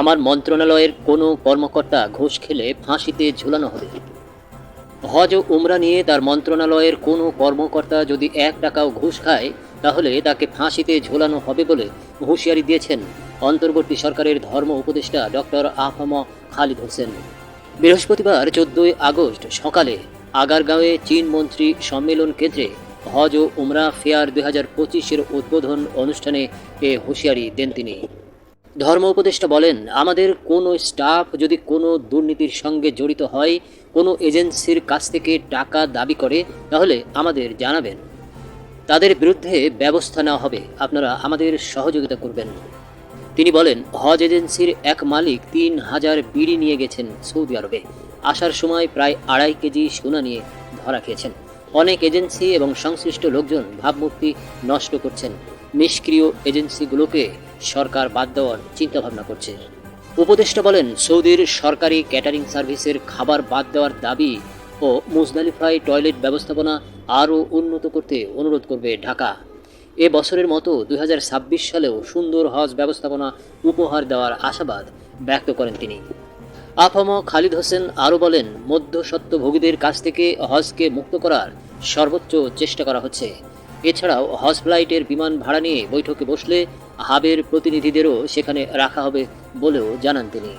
আমার মন্ত্রণালয়ের কোনো কর্মকর্তা ঘুষ খেলে ফাঁসিতে ঝুলানো হবে। হজ ও উমরা নিয়ে তার মন্ত্রণালয়ের কোনো কর্মকর্তা যদি এক টাকাও ঘুষ খায়, তাহলে তাকে ফাঁসিতে ঝোলানো হবে বলে হুঁশিয়ারি দিয়েছেন অন্তর্বর্তী সরকারের ধর্ম উপদেষ্টা ডক্টর আহম খালিদ হোসেন। বৃহস্পতিবার চোদ্দই আগস্ট সকালে আগারগাঁওয়ে চীন মন্ত্রী সম্মেলন কেন্দ্রে হজ ও উমরা ফেয়ার দুই হাজার পঁচিশের উদ্বোধন অনুষ্ঠানে এ হুঁশিয়ারি দেন তিনি। ধর্ম উপদেষ্টা বলেন, আমাদের কোনো স্টাফ যদি কোনো দুর্নীতির সঙ্গে জড়িত হয়, কোনো এজেন্সির কাছ থেকে টাকা দাবি করে, তাহলে আমাদের জানাবেন। তাদের বিরুদ্ধে ব্যবস্থা নেওয়া হবে। আপনারা আমাদের সহযোগিতা করবেন। তিনি বলেন, হজ এজেন্সির এক মালিক তিন হাজার বিড়ি নিয়ে গেছেন সৌদি আরবে। আসার সময় প্রায় আড়াই কেজি সোনা নিয়ে ধরা খেয়েছেন। অনেক এজেন্সি এবং সংশ্লিষ্ট লোকজন ভাবমূর্তি নষ্ট করছেন। নিষ্ক্রিয় এজেন্সিগুলোকে সরকার বাদ দেওয়ার চিন্তাভাবনা করছে। উপদেষ্টা বলেন, সৌদির সরকারি ক্যাটারিং সার্ভিসের খাবার বাদ দেওয়ার দাবি ও মুজদালিফায় টয়লেট ব্যবস্থাপনা আরও উন্নত করতে অনুরোধ করবে ঢাকা। এ বছরের মতো দু হাজার ছাব্বিশ সালেও সুন্দর হজ ব্যবস্থাপনা উপহার দেওয়ার আশাবাদ ব্যক্ত করেন তিনি। আফম খালিদ হোসেন আরও বলেন মধ্যস্বত্বভোগীদের কাছ থেকে হজকে মুক্ত করার সর্বোচ্চ চেষ্টা করা হচ্ছে। এছাড়াও হজ ফ্লাইটের বিমান ভাড়া নিয়ে বৈঠকে বসলে হাবের প্রতিনিধিদেরও সেখানে রাখা হবে বলেও জানান তিনি।